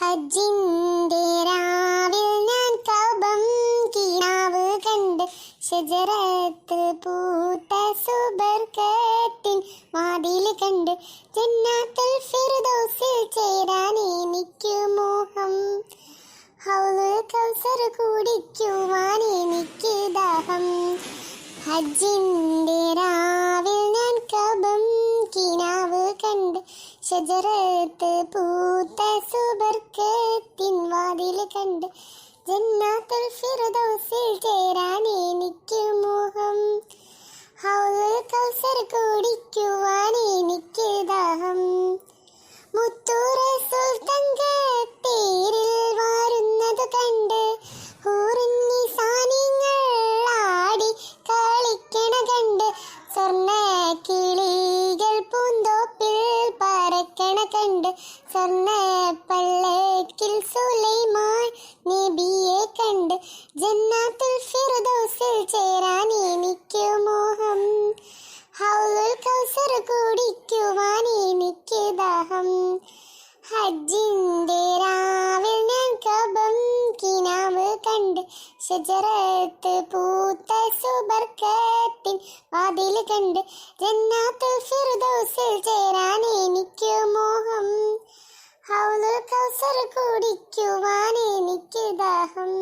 ഹജ്ജിന്റെ രാവിൽ ഞാൻ കബം കിണാവ് കണ്ട് ഷജറത്ത് പൂത്ത സുബർക്കത്തിൻ വാതിൽ കണ്ട് ജന്നാത്തുൽ ഫിർദൗസിൽ ചേരാൻ എനിക്ക് മോഹം. ഹൗൽ കൗസർ കുടിക്കുവാൻ എനിക്ക് ദാഹം. ഹജ്ജിന്റെ കണ്ട് ഷജറത്ത് പൂത്ത സുബർക്കത്തിൻ വാതിൽ കണ്ട് ജന്നാത്തുൽ ഫിറദൗസിൽ ചേരാൻ എനിക്ക് മോഹം. ഹൗൽ കൗസർ കുടിക്കുവാൻ എനിക്ക് പൂന്തോപ്പിൽ പറക്കണ കണ്ട് സ്വർണ പള്ളക്കിൽ സുലൈമാൻ നബിയെ കണ്ട് ജന്നാത്തുൽ ഫിർദൗസിൽ ചേരാൻ എനിക്ക് മോഹം. ഹൗലുൽ കൗസർ കുടിക്കുവാൻ എനിക്ക് ദാഹം. ഹജ്ജിന്റെ രാവിൽ ഞാൻ കബം കിനാവ് കണ്ട് ഷജറത്ത് പൂത്ത സുബർക്കത്തിൻ ഫിർദൗസിൽ മോഹം. കൗസർ കുടിക്കുവാൻ എനിക്ക് ദാഹം.